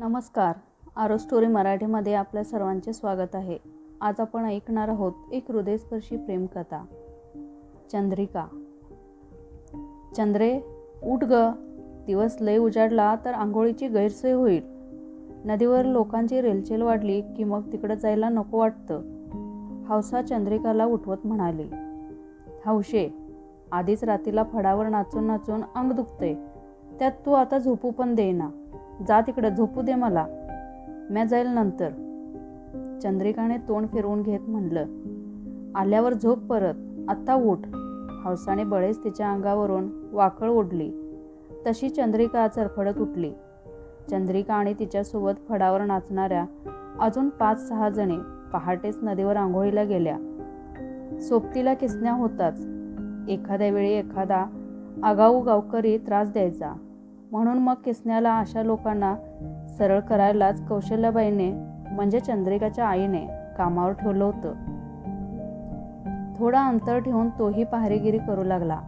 नमस्कार. आरो स्टोरी मराठीमध्ये आपल्या सर्वांचे स्वागत आहे. आज आपण ऐकणार आहोत एक हृदयस्पर्शी प्रेमकथा चंद्रिका. चंद्रे उठ ग. दिवस लय उजाडला तर आंघोळीची गैरसोय होईल. नदीवर लोकांची रेलचेल वाढली की मग तिकडं जायला नको वाटतं. हौसा चंद्रिकाला उठवत म्हणाली हौशे आधीच रात्रीला फडावर नाचून नाचून अंग दुखते त्यात तू आता झोपू पण देईना. जा तिकडं झोपू दे मला. म्या जाईल नंतर. चंद्रिकाने तोंड फिरवून घेत म्हणलं आल्यावर झोप परत. आत्ता उठ. हौसाने बळेच तिच्या अंगावरून वाकळ ओढली. तशी चंद्रिका चरफडत उठली. चंद्रिका आणि तिच्यासोबत फडावर नाचणाऱ्या अजून पाच सहा जणी पहाटेच नदीवर आंघोळीला गेल्या. सोबतीला किसण्या होताच. एखाद्या वेळी एखादा आगाऊ गावकरी त्रास द्यायचा. म्हणून मग किसण्याला अशा लोकांना सरळ करायलाच कौशल्याबाईने म्हणजे चंद्रिकाच्या आईने कामावर ठेवलं होतं. थोडा अंतर ठेवून तोही पहारेगिरी करू लागला.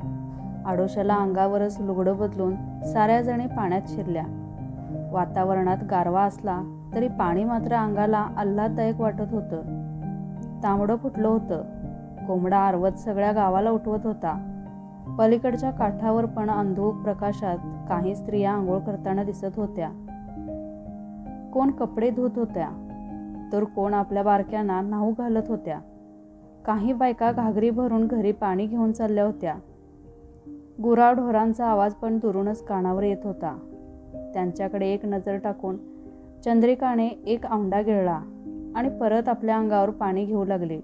आडोशाला अंगावरच लुगडं बदलून साऱ्या जणी पाण्यात शिरल्या. वातावरणात गारवा असला तरी पाणी मात्र अंगाला आल्हाददायक वाटत होतं. तांबडं फुटलं होतं. कोंबडा आरवत सगळ्या गावाला उठवत होता. पलीकडच्या काठावर पण अंधूक प्रकाशात काही स्त्रिया आंघोळ करताना दिसत होत्या. कोण कपडे धुत होत्या? तर कोण आपल्या बारक्यांना न्हाऊ घालत होत्या. काही बायका घागरी भरून घरी पाणी घेऊन चालल्या होत्या. गुराढोरांचा आवाज पण दुरूनच कानावर येत होता. त्यांच्याकडे एक नजर टाकून चंद्रिकाने एक औंडा गिळला आणि परत आपल्या अंगावर पाणी घेऊ लागली.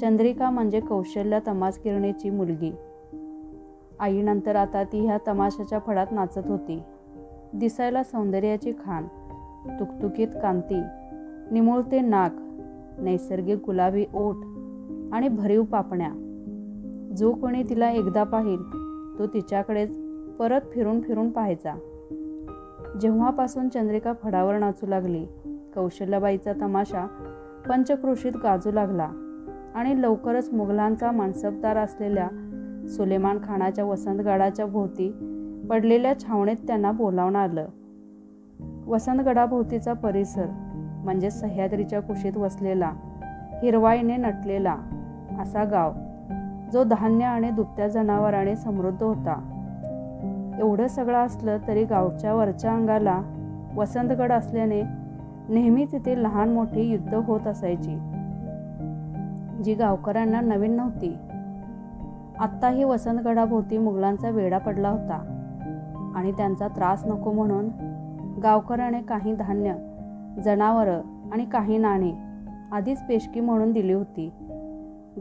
चंद्रिका म्हणजे कौशल्या तमास किरणेची मुलगी. आईनंतर आता ती ह्या तमाशाच्या फडात नाचत होती. दिसायला सौंदर्याची खाण तुकतुकीत कांती निमुळते नाक नैसर्गिक गुलाबी ओठ आणि भरीव पापण्या. जो कोणी तिला एकदा पाहिल तो तिच्याकडेच परत फिरून फिरून पाहायचा. जेव्हापासून चंद्रिका फडावर नाचू लागली कौशल्याबाईचा तमाशा पंचक्रोशीत गाजू लागला आणि लवकरच मुघलांचा मानसबदार असलेल्या सुलेमान खानाच्या वसंतगडाच्या भोवती पडलेल्या छावणीत त्यांना बोलावून आलं वसंतगडाभोवतीचा परिसर म्हणजे सह्याद्रीच्या कुशीत वसलेला हिरवाईने नटलेला असा गाव जो धान्य आणि दुभत्या जनावराने समृद्ध होता. एवढं सगळं असलं तरी गावच्या वरच्या अंगाला वसंतगड असल्याने नेहमी तिथे लहान मोठी युद्ध होत असायची. जी गावकऱ्यांना नवीन नव्हती. आत्ताही वसंतगडाभोवती मुघलांचा वेढा पडला होता. आणि त्यांचा त्रास नको म्हणून गावकऱ्याने काही धान्य जनावरं आणि काही नाणे आधीच पेशकी म्हणून दिली होती.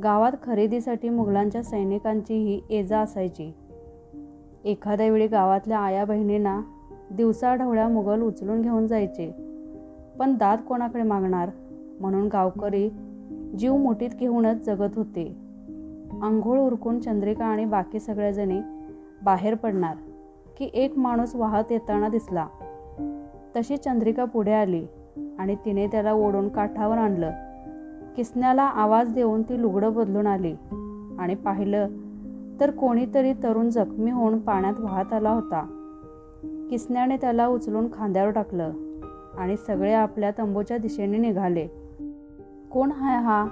गावात खरेदीसाठी मुघलांच्या सैनिकांचीही एजा असायची. एखाद्या वेळी गावातल्या आया बहिणींना दिवसाढवळ्या मुघल उचलून घेऊन जायचे. पण दात कोणाकडे मागणार? म्हणून गावकरी जीव मुठीत घेऊनच जगत होते. आंघोळ उरकून चंद्रिका आणि बाकी सगळ्याजणी बाहेर पडणार की एक माणूस वाहत येताना दिसला. तशी चंद्रिका पुढे आली आणि तिने त्याला ओढून काठावर आणलं. किसण्याला आवाज देऊन ती लुगडं बदलून आली आणि पाहिलं तर कोणीतरी तरुण जखमी होऊन पाण्यात वाहत आला होता. किसण्याने त्याला उचलून खांद्यावर टाकलं आणि सगळे आपल्या तंबूच्या दिशेने निघाले. कोण हाय हा?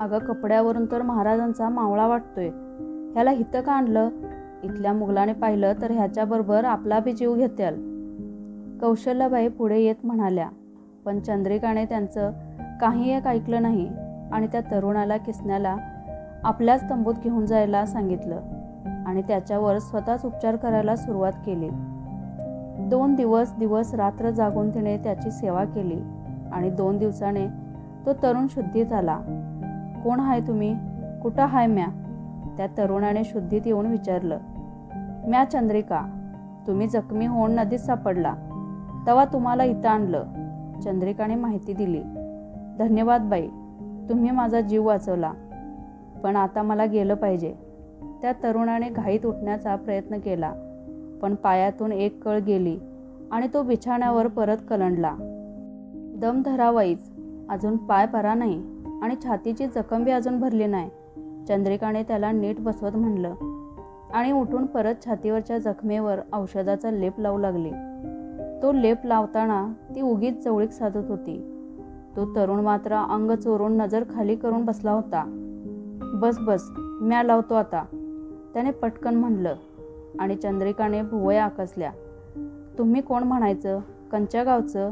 अगं कपड्यावरून तर महाराजांचा मावळा वाटतोय. ह्याला हितं का आणलं? इथल्या मुघलाने पाहिलं तर ह्याच्याबरोबर आपला बी जीव घेत्याल. कौशल्याबाई पुढे येत म्हणाल्या पण चंद्रिकाने त्यांचं काही एक ऐकलं नाही आणि त्या तरुणाला किसण्याला आपल्याच तंबूत घेऊन जायला सांगितलं आणि त्याच्यावर स्वतःच उपचार करायला सुरुवात केली. दोन दिवस दिवस रात्र जागून तिने त्याची सेवा केली आणि दोन दिवसाने तो तरुण शुद्धीत आला. कोण हाय तुम्ही? कुठं हाय म्या? त्या तरुणाने शुद्धीत येऊन विचारलं. म्या चंद्रिका. तुम्ही जखमी होऊन नदीत सापडला. तवा तुम्हाला इथं आणलं. चंद्रिकाने माहिती दिली. धन्यवाद बाई. तुम्ही माझा जीव वाचवला. पण आता मला गेलं पाहिजे. त्या तरुणाने घाईत उठण्याचा प्रयत्न केला. पण पायातून एक कळ गेली आणि तो बिछाण्यावर परत कलंडला. दम धरावाईच. अजून पाय परा नाही. आणि छातीची जखम बी अजून भरली नाही. चंद्रिकाने त्याला नीट बसवत म्हणलं. आणि उठून परत छातीवरच्या जखमेवर औषधाचा लेप लावू लागली. तो लेप लावताना ती उगीच जवळीक साधत होती. तो तरुण मात्र अंग चोरून नजर खाली करून बसला होता. बस बस म्या लावतो आता. त्याने पटकन म्हणलं. आणि चंद्रिकाने भुवया आकसल्या. तुम्ही कोण म्हणायचं? कंच्या गावचं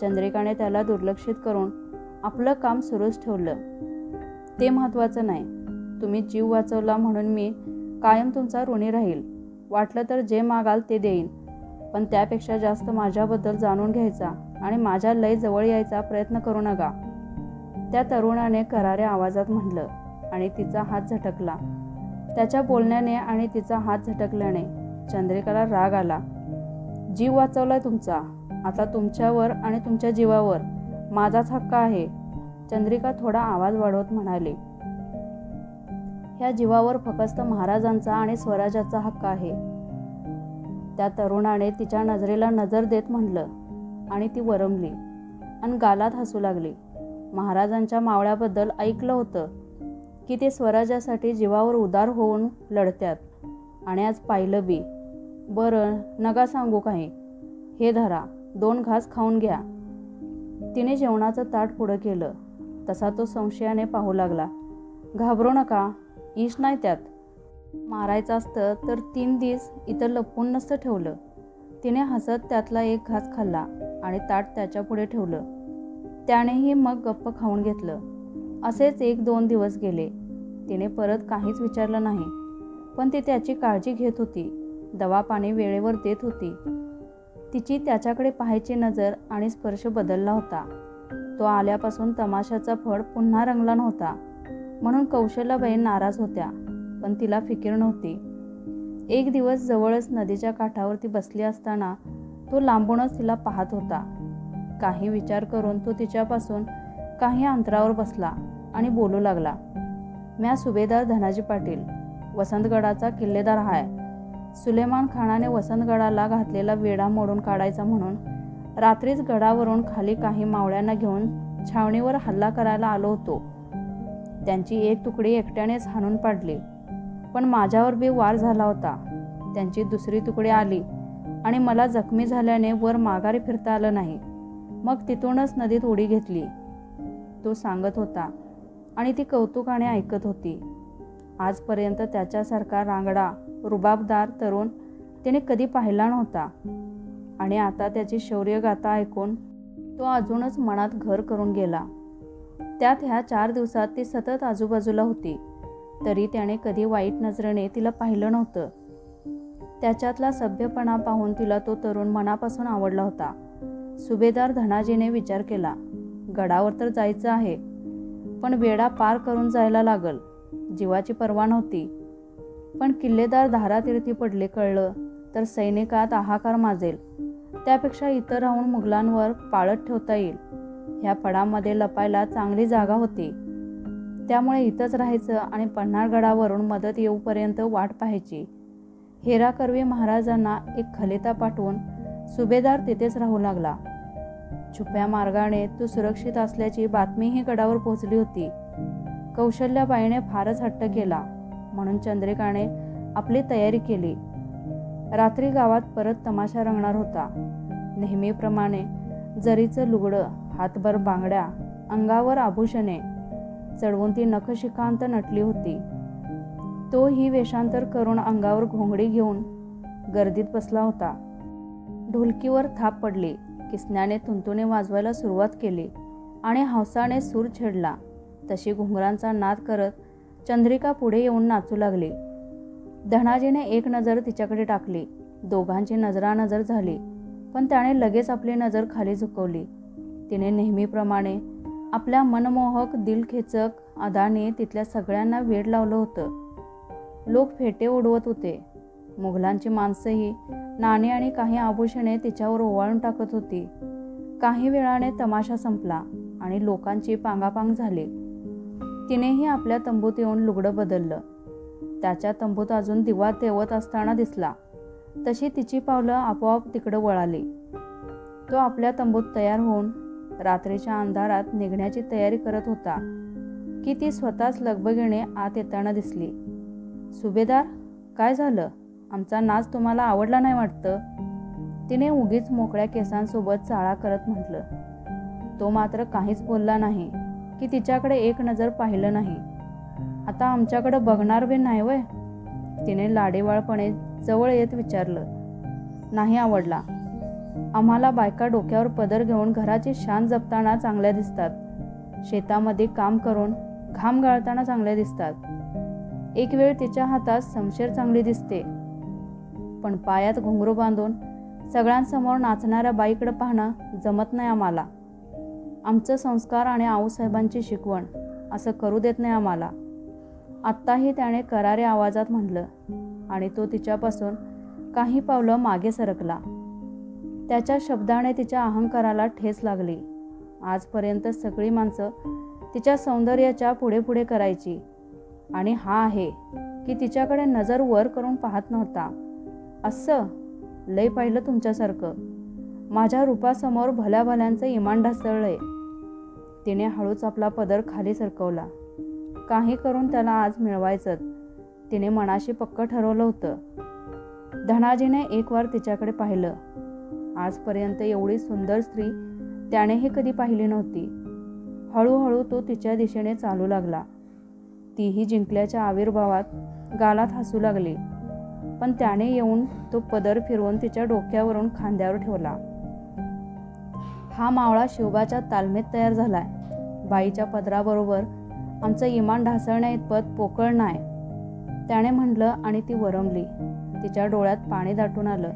चंद्रिकाने त्याला दुर्लक्षित करून आपलं काम सुरूच ठेवलं. ते महत्त्वाचं नाही. तुम्ही जीव वाचवला म्हणून मी कायम तुमचा ऋणी राहील. वाटलं तर जे मागाल ते देईन. पण त्यापेक्षा जास्त माझ्याबद्दल जाणून घ्यायचा आणि माझ्या लय जवळ यायचा प्रयत्न करू नका. त्या तरुणाने कराऱ्या आवाजात म्हटलं आणि तिचा हात झटकला. त्याच्या बोलण्याने आणि तिचा हात झटकल्याने चंद्रिकाला राग आला. जीव वाचवलाय तुमचा. आता तुमच्यावर आणि तुमच्या जीवावर. माझाच हक्क आहे. चंद्रिका थोडा आवाज वाढवत म्हणाली ह्या जीवावर फकस्त महाराजांचा आणि स्वराजाचा हक्क आहे. त्या तरुणाने तिच्या नजरेला नजर देत म्हणलं आणि ती वरमली आणि गालात हसू लागली. महाराजांच्या मावळ्याबद्दल ऐकलं होतं की ते स्वराज्यासाठी जीवावर उदार होऊन लढत्यात आणि आज पाहिलं बी. बरं नका सांगू काही. हे धरा दोन घास खाऊन घ्या. तिने जेवणाचं ताट पुढं केलं. तसा तो संशयाने पाहू लागला. घाबरू नका ईश नाही त्यात. मारायचं असतं तर तीन दिस इथं लपवून नसतं ठेवलं. तिने हसत त्यातला एक घास खाल्ला आणि ताट त्याच्या पुढे ठेवलं. त्यानेही मग गप्प खाऊन घेतलं. असेच एक दोन दिवस गेले. तिने परत काहीच विचारलं नाही. पण ती त्याची काळजी घेत होती. दवा पाणी वेळेवर देत होती. तिची त्याच्याकडे पाहायची नजर आणि स्पर्श बदलला होता. तो आल्यापासून तमाशाचा फळ पुन्हा रंगला नव्हता. म्हणून कौशल्याबाई नाराज होत्या पण तिला फिकीर नव्हती. एक दिवस जवळच नदीच्या काठावर ती बसली असताना तो लांबूनच तिला पाहत होता. काही विचार करून तो तिच्यापासून काही अंतरावर बसला आणि बोलू लागला म्या सुभेदार धनाजी पाटील वसंतगडाचा किल्लेदार हाय. सुलेमान खानाने वसंतगडाला घातलेला वेढा मोडून काढायचा म्हणून रात्रीच गडावरून खाली काही मावळ्यांना घेऊन छावणीवर हल्ला करायला आलो होतो. त्यांची एक तुकडी एकट्यानेच हाणून पाडली. पण माझ्यावर बी वार झाला होता. त्यांची दुसरी तुकडी आली आणि मला जखमी झाल्याने वर माघारी फिरता आलं नाही. मग तिथूनच नदीत उडी घेतली. तो सांगत होता आणि ती कौतुकाने ऐकत होती. आजपर्यंत त्याच्यासारखा रांगडा रुबाबदार तरुण तिने कधी पाहिला नव्हता. आणि आता त्याची शौर्यगाथा ऐकून तो अजूनच मनात घर करून गेला. त्यात ह्या चार दिवसात ती सतत आजूबाजूला होती. तरी त्याने कधी वाईट नजरेने तिला पाहिलं नव्हतं. त्याच्यातला सभ्यपणा पाहून तिला तो तरुण मनापासून आवडला होता. सुभेदार धनाजीने विचार केला गडावर तर जायचं आहे पण वेडा पार करून जायला लागल. जीवाची पर्वा नव्हती. पण किल्लेदार धारातीर्थी पडले कळलं तर सैनिकात हाहाकार माजेल. त्यापेक्षा इथं राहून मुघलांवर पाळत ठेवता येईल. ह्या पडामध्ये लपायला चांगली जागा होती. त्यामुळे इथंच राहायचं आणि पन्हाळगडावरून मदत येऊपर्यंत वाट पाहायची. हेरा कर्वे महाराजांना एक खलिता पाठवून सुभेदार तिथेच राहू लागला. छुप्या मार्गाने तू सुरक्षित असल्याची बातमीही गडावर पोहोचली होती. कौशल्याबाईने फारच हट्ट केला. म्हणून चंद्रिकाने आपली तयारी केली. रात्री गावात परत तमाशा रंगणार होता. नेहमीप्रमाणे जरीचं लुगडं हातभर बांगड्या अंगावर आभूषणे चढवून ती नखशिखांत नटली होती. तो ही वेषांतर करून अंगावर घोंगडी घेऊन गर्दीत बसला होता. ढोलकीवर थाप पडली किसण्याने तुंतुने वाजवायला सुरुवात केली आणि हौसाने सूर छेडला. तशी घुंगरांचा नाद करत चंद्रिका पुढे येऊन नाचू लागली. धनाजीने एक नजर तिच्याकडे टाकली. दोघांची नजरानजर झाली पण त्याने लगेच आपली नजर खाली झुकवली. तिने नेहमीप्रमाणे आपल्या मनमोहक दिलखेचक अदाने तिथल्या सगळ्यांना वेड लावलं होतं. लोक फेटे उडवत होते. मुघलांची माणसंही नाणी आणि काही आभूषणे तिच्यावर ओवाळून टाकत होती. काही वेळाने तमाशा संपला आणि लोकांची पांगापांग झाली. तिनेही आपल्या तंबूत येऊन लुगडं बदललं. त्याच्या तंबूत अजून दिवा तेवत असताना दिसला. तशी तिची पावलं आपोआप तिकडं वळाली. तो आपल्या तंबूत तयार होऊन रात्रीच्या अंधारात निघण्याची तयारी करत होता की ती स्वतःच लगबगीने आत येताना दिसली. सुभेदार काय झालं? आमचा नाच तुम्हाला आवडला नाही वाटतं? तिने उगीच मोकळ्या केसांसोबत चाळा करत म्हटलं. तो मात्र काहीच बोलला नाही. की तिच्याकडे एक नजर पाहिलं नाही. आता आमच्याकडं बघणार बी नाही वय. तिने लाडेवाळपणे जवळ येत विचारलं. नाही आवडला. आम्हाला बायका डोक्यावर पदर घेऊन घराची शान जपताना चांगल्या दिसतात. शेतामध्ये काम करून घाम गाळताना चांगल्या दिसतात. एक वेळ तिच्या हातात समशेर चांगली दिसते. पण पायात घुंगरू बांधून सगळ्यांसमोर नाचणाऱ्या बाईकडे पाहणं जमत नाही आम्हाला. आमचं संस्कार आणि आऊसाहेबांची शिकवण. असं करू देत नाही आम्हाला. आत्ताही त्याने करारे आवाजात म्हटलं आणि तो तिच्यापासून काही पावलं मागे सरकला. त्याच्या शब्दाने तिच्या अहंकाराला ठेस लागली. आजपर्यंत सगळी माणसं तिच्या सौंदर्याच्या पुढे पुढे करायची. आणि हा आहे की तिच्याकडे नजर वर करून पाहत नव्हता. असं लय पाहिलं तुमच्यासारखं. माझ्या रूपासमोर भल्याभल्यांचं इमान ढासळलंय. तिने हळूच आपला पदर खाली सरकवला. काही करून त्याला आज मिळवायचंच. तिने मनाशी पक्क ठरवलं होतं. धनाजीने एक वार तिच्याकडे पाहिलं. आजपर्यंत एवढी सुंदर स्त्री त्यानेही कधी पाहिली नव्हती. हळूहळू तो तिच्या दिशेने चालू लागला. तीही जिंकल्याच्या आविर्भावात गालात हसू लागली. पण त्याने येऊन तो पदर फिरवून तिच्या डोक्यावरून खांद्यावर ठेवला. हा मावळा शिवबाच्या तालमीत तयार झालाय. बाईच्या पदराबरोबर आमचं इमान ढासळण्या इतपत पोकळ नाही त्याने म्हटलं आणि ती वरमली तिच्या डोळ्यात पाणी दाटून आलं.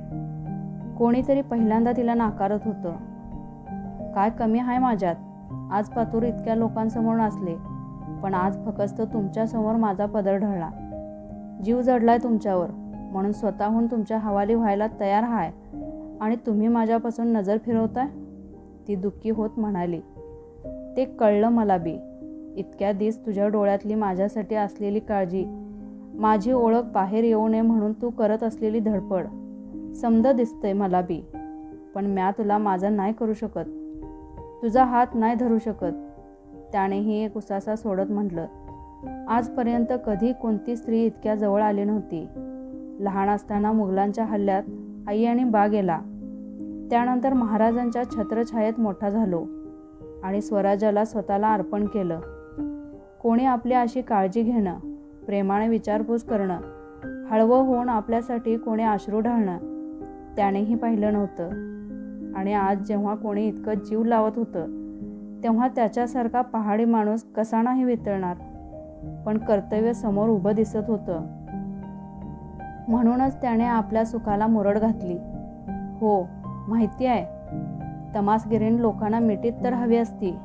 कोणीतरी पहिल्यांदा तिला नाकारत होतं. काय कमी आहे माझ्यात? आज पातूर इतक्या लोकांसमोर नाचले. पण आज फकस्त तुमच्यासमोर माझा पदर ढळला. जीव जडलाय तुमच्यावर. म्हणून स्वतःहून तुमच्या हवाली व्हायला तयार आहे आणि तुम्ही माझ्यापासून नजर फिरवताय? ती दुःखी होत म्हणाली ते कळलं मला बी. इतक्या दिस तुझ्या डोळ्यातली माझ्यासाठी असलेली काळजी माझी ओळख बाहेर येऊ नये म्हणून तू करत असलेली धडपड समद दिसतंय मला बी. पण म्या तुला माझं नाही करू शकत. तुझा हात नाही धरू शकत. त्यानेही एक उसासा सोडत म्हटलं आजपर्यंत कधी कोणती स्त्री इतक्या जवळ आली नव्हती. लहान असताना मुघलांच्या हल्ल्यात आई आणि बा गेला. त्यानंतर महाराजांच्या छत्रछायेत मोठा झालो आणि स्वराज्याला स्वतःला अर्पण केलं. कोणी आपली अशी काळजी घेणं प्रेमाने विचारपूस करणं हळवं होऊन आपल्यासाठी कोणी आश्रू ढाळणं त्यानेही पाहिलं नव्हतं. आणि आज जेव्हा कोणी इतकं जीव लावत होतं तेव्हा त्याच्यासारखा पहाडी माणूस कसा नाही वितळणार? पण कर्तव्य समोर उभं दिसत होतं. म्हणूनच त्याने आपल्या सुखाला मुरड घातली. हो माहिती आहे. तमासगिरीन लोकांना मिठीत तर हवी असती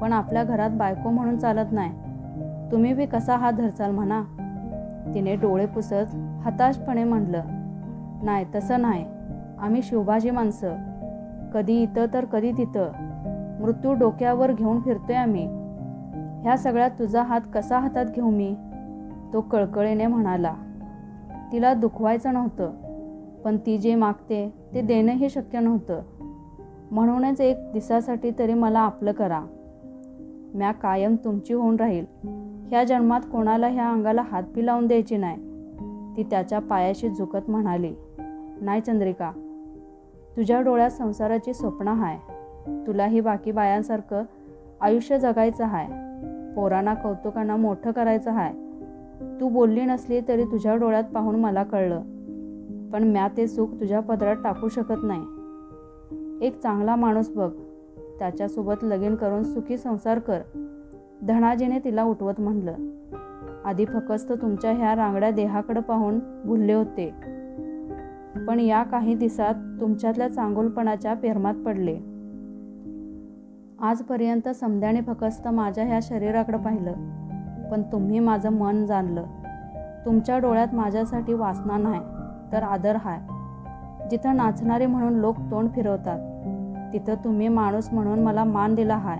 पण आपल्या घरात बायको म्हणून चालत नाही. तुम्ही बी कसा हात धरचाल म्हणा. तिने डोळे पुसत हताशपणे म्हणलं नाही तसं नाही. आम्ही शिवबाजी माणसं. कधी इथं तर कधी तिथं. मृत्यू डोक्यावर घेऊन फिरतोय आम्ही. ह्या सगळ्यात तुझा हात कसा हातात घेऊ मी? तो कळकळीने म्हणाला. तिला दुखवायचं नव्हतं पण ती जे मागते ते देणंही शक्य नव्हतं. म्हणूनच एक दिसासाठी तरी मला आपलं करा. म्या कायम तुमची होऊन राहील. ह्या जन्मात कोणाला ह्या अंगाला हातपी लावून द्यायची नाही. ती त्याच्या पायाशी झुकत म्हणाली नाही चंद्रिका तुझ्या डोळ्यात संसाराची स्वप्न आहे तुलाही बाकी बायांसारखं आयुष्य जगायचं आहे पोरांना कौतुकांना मोठं करायचं आहे तू बोलली नसली तरी तुझ्या डोळ्यात पाहून मला कळलं. पण म्या ते सुख तुझ्या पदरात टाकू शकत नाही. एक चांगला माणूस बघ. त्याच्यासोबत लगीन करून सुखी संसार कर. धनाजीने तिला उठवत म्हणलं. आधी फकस्त तुमच्या ह्या रांगड्या देहाकडे पाहून भुलले होते. पण या काही दिवसात तुमच्यातल्या चांगुलपणाच्या पेरमात पडले. आजपर्यंत समध्याने फकस्त माझ्या ह्या शरीराकडे पाहिलं. पण तुम्ही माझं मन जाणलं. तुमच्या डोळ्यात माझ्यासाठी वासना नाही. तर आदर हाय. जिथं नाचणारे म्हणून लोक तोंड फिरवतात तिथं तुम्ही माणूस म्हणून मला मान दिला हाय.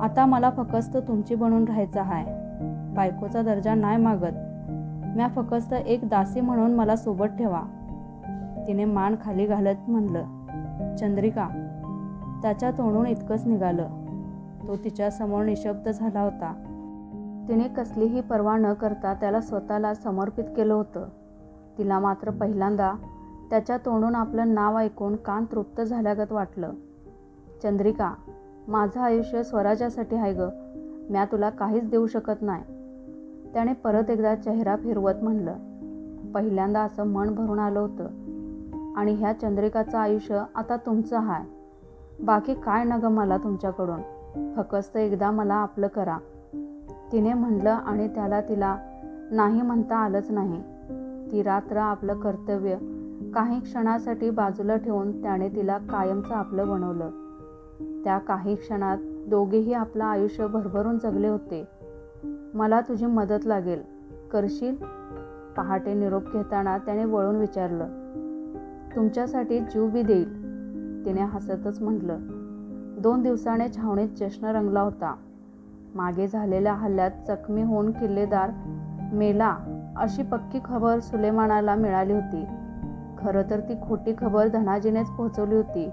आता मला फकस्त तुमची बनून राहायचं हाय. बायकोचा दर्जा नाही मागत. म्या फकस्त एक दासी म्हणून मला सोबत ठेवा. तिने मान खाली घालत म्हणलं चंद्रिका त्याच्या तोंडून इतकंच निघालं. तो तिच्यासमोर निशब्द झाला होता. तिने कसलीही पर्वा न करता त्याला स्वतःला समर्पित केलं होतं. तिला मात्र पहिल्यांदा त्याच्या तोंडून आपलं नाव ऐकून कान तृप्त झाल्यागत वाटलं. चंद्रिका माझं आयुष्य स्वराज्यासाठी आहे ग. म्या तुला काहीच देऊ शकत नाही. त्याने परत एकदा चेहरा फिरवत म्हणलं. पहिल्यांदा असं मन भरून आलं होतं. आणि ह्या चंद्रिकाचं आयुष्य आता तुमचं आहे बाकी काय न ग मला तुमच्याकडून? फकस्त एकदा मला आपलं करा. तिने म्हणलं आणि त्याला तिला नाही म्हणता आलंच नाही. ती रात्र आपलं कर्तव्य. काही क्षणासाठी बाजूला ठेवून त्याने तिला कायमचं आपलं बनवलं. त्या काही क्षणात दोघेही आपलं आयुष्य भरभरून जगले होते. मला तुझी मदत लागेल. करशील? पहाटे निरोप घेताना त्याने वळून विचारलं. तुमच्यासाठी जीव बी देईल. तिने हसतच म्हटलं. दोन दिवसाने छावणीत जश्न रंगला होता. मागे झालेल्या हल्ल्यात जखमी होऊन किल्लेदार मेला अशी पक्की खबर सुलेमानाला मिळाली होती. खरं तर ती खोटी खबर धनाजीनेच पोहोचवली होती.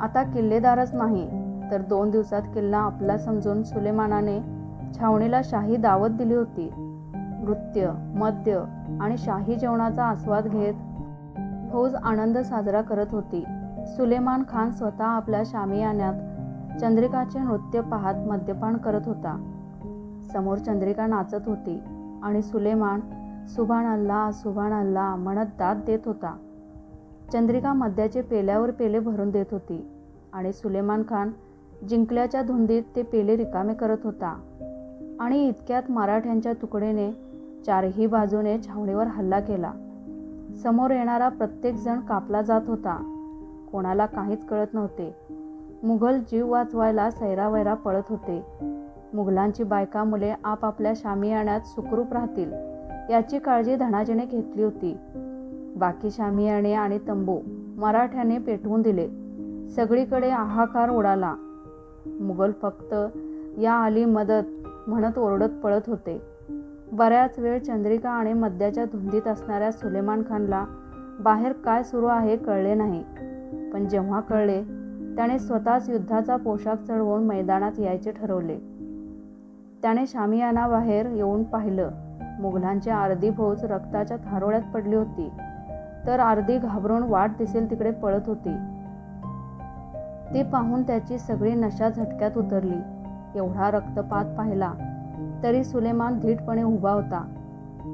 आता किल्लेदारच नाही तर दोन दिवसात किल्ला आपला समजून सुलेमानाने छावणीला शाही दावत दिली होती. नृत्य मद्य आणि शाही जेवणाचा आस्वाद घेत फौज आनंद साजरा करत होती. सुलेमान खान स्वतः आपल्या शामियान्यात चंद्रिकाचे नृत्य पाहत मद्यपान करत होता. समोर चंद्रिका नाचत होती. आणि सुलेमान सुभान अल्ला सुभान अल्ला म्हणत दाद देत होता. चंद्रिका मद्याचे पेल्यावर पेले भरून देत होती आणि सुलेमान खान जिंकल्याच्या धुंदीत ते पेले रिकामे करत होता. आणि इतक्यात मराठ्यांच्या तुकडीने चारही बाजूने छावणीवर हल्ला केला. समोर येणारा प्रत्येकजण कापला जात होता. कोणाला काहीच कळत नव्हते. मुघल जीव वाचवायला सैरावैरा पळत होते. मुघलांची बायका मुले आपापल्या शामियाण्यात सुखरूप राहतील याची काळजी धनाजीने घेतली होती. बाकी शामियाणे आणि तंबू मराठ्याने पेटवून दिले. सगळीकडे हाहाकार उडाला. मुघल फक्त या आली मदत म्हणत ओरडत पळत होते. बऱ्याच वेळ चंद्रिका आणि मद्याच्या धुंदीत असणाऱ्या सुलेमान खानला बाहेर काय सुरू आहे कळले नाही. पण जेव्हा कळले त्याने स्वतःच युद्धाचा पोशाख चढवून मैदानात यायचे ठरवले. त्याने शामियानाबाहेर येऊन पाहिलं. मुघलांची अर्धी फौज रक्ताच्या थारोळ्यात पडली होती. तर अर्धी घाबरून वाट दिसेल तिकडे पळत होती. ते पाहून त्याची सगळी नशा झटक्यात उतरली. एवढा रक्तपात पाहिला तरी सुलेमान धीटपणे उभा होता.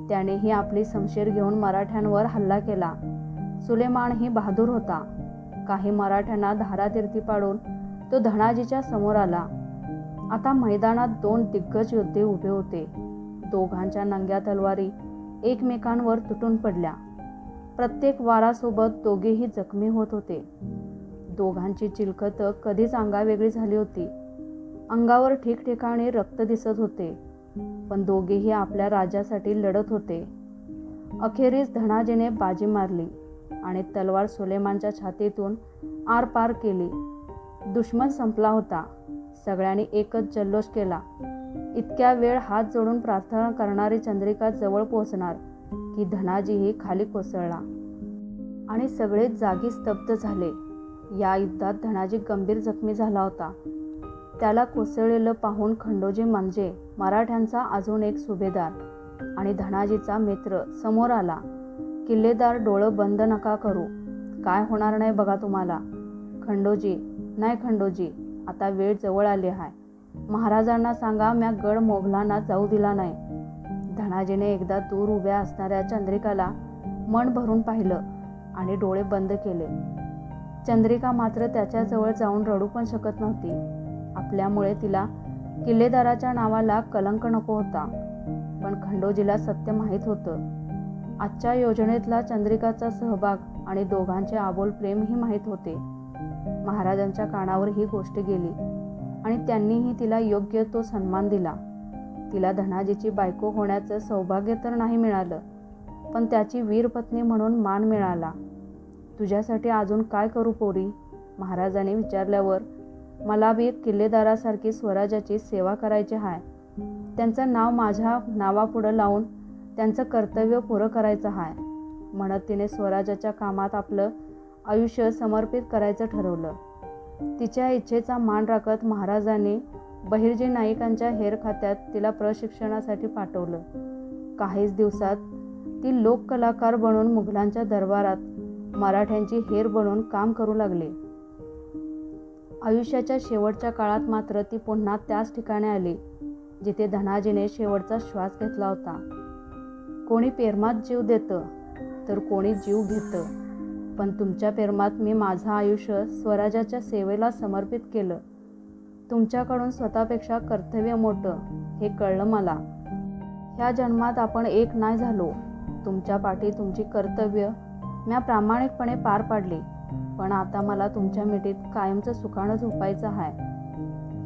त्यानेही आपली समशेर घेऊन मराठ्यांवर हल्ला केला. सुलेमानही बहादूर होता. काही मराठ्यांना धारातीर्थी पाडून तो धनाजीच्या समोर आला. आता मैदानात दोन दिग्गज योद्धे उभे होते. दोघांच्या नंग्या तलवारी एकमेकांवर तुटून पडल्या. प्रत्येक वारासोबत दोघेही जखमी होत होते. दोघांची चिलखत कधीच अंगावेगळी झाली होती. अंगावर ठिकठिकाणी रक्त दिसत होते पण दोघेही आपल्या राजासाठी लढत होते. अखेरीस धनाजीने बाजी मारली आणि तलवार सुलेमानच्या छातीतून आरपार केली. दुश्मन संपला होता. सगळ्यांनी एकच जल्लोष केला. इतक्या वेळ हात जोडून प्रार्थना करणारी चंद्रिका जवळ पोहोचणार की धनाजीही खाली कोसळला. आणि सगळे जागी स्तब्ध झाले. या युद्धात धनाजी गंभीर जखमी झाला होता. त्याला कोसळलेलं पाहून खंडोजी म्हणजे मराठ्यांचा अजून एक सुभेदार आणि धनाजीचा मित्र समोर आला. किल्लेदार डोळं बंद नका करू. काय होणार नाही बघा तुम्हाला. खंडोजी नाही खंडोजी आता वेळ जवळ आली आहे. महाराजांना सांगा म्या गड मोगलांना जाऊ दिला नाही. धनाजीने एकदा दूर उभ्या असणाऱ्या चंद्रिकाला मन भरून पाहिलं आणि डोळे बंद केले. चंद्रिका मात्र त्याच्याजवळ जाऊन रडू पण शकत नव्हती. आपल्यामुळे तिला किल्लेदाराच्या नावाला कलंक नको होता. पण खंडोजीला सत्य माहीत होतं. आजच्या योजनेतला चंद्रिकाचा सहभाग आणि दोघांचे आबोल प्रेमही माहीत होते. महाराजांच्या कानावर ही गोष्ट गेली आणि त्यांनीही तिला योग्य तो सन्मान दिला. तिला धनाजीची बायको होण्याचं सौभाग्य तर नाही मिळालं पण त्याची वीरपत्नी म्हणून मान मिळाला. तुझ्यासाठी अजून काय करू पोरी? महाराजांनी विचारल्यावर मला बी किल्लेदारासारखी स्वराज्याची सेवा करायची आहे त्यांचं नाव माझ्या नावापुढं लावून त्यांचं कर्तव्य पुरं करायचं आहे म्हणत तिने स्वराज्याच्या कामात आपलं आयुष्य समर्पित करायचं ठरवलं. तिच्या इच्छेचा मान राखत महाराजाने बहिर्जी नाईकांच्या हेर खात्यात तिला प्रशिक्षणासाठी पाठवलं. काहीच दिवसात ती लोककलाकार बनून मुघलांच्या दरबारात मराठ्यांची हेर बनून काम करू लागले. आयुष्याच्या शेवटच्या काळात मात्र ती पुन्हा त्याच ठिकाणी आली जिथे धनाजीने शेवटचा श्वास घेतला होता. कोणी पेरमात जीव देतं तर कोणी जीव घेतं. पण तुमच्या प्रेमात मी माझं आयुष्य स्वराज्याच्या सेवेला समर्पित केलं. तुमच्याकडून स्वतःपेक्षा कर्तव्य मोठं हे कळलं मला. ह्या जन्मात आपण एक नाही झालो. तुमच्या पाठी तुमची कर्तव्य म्या प्रामाणिकपणे पार पाडली. पण आता मला तुमच्या मिठीत कायमचं सुखानं झोपायचं आहे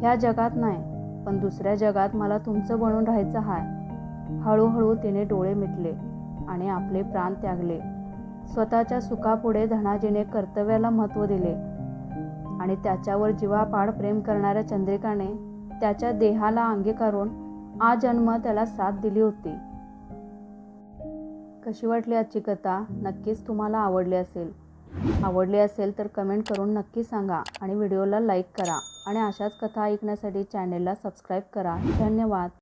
ह्या जगात नाही पण दुसऱ्या जगात मला तुमचं बनून राहायचं आहे हळूहळू तिने डोळे मिटले आणि आपले प्राण त्यागले. स्वतःच्या सुखापुढे धनाजीने कर्तव्याला महत्त्व दिले. आणि त्याच्यावर जीवापाड प्रेम करणाऱ्या चंद्रिकाने त्याच्या देहाला अंगीकारून आ जन्म त्याला साथ दिली होती. कशी वाटली आजची कथा? नक्कीच तुम्हाला आवडली असेल. आवडली असेल तर कमेंट करून नक्की सांगा आणि व्हिडिओला लाईक करा. आणि अशाच कथा ऐकण्यासाठी चॅनेलला सबस्क्राईब करा. धन्यवाद.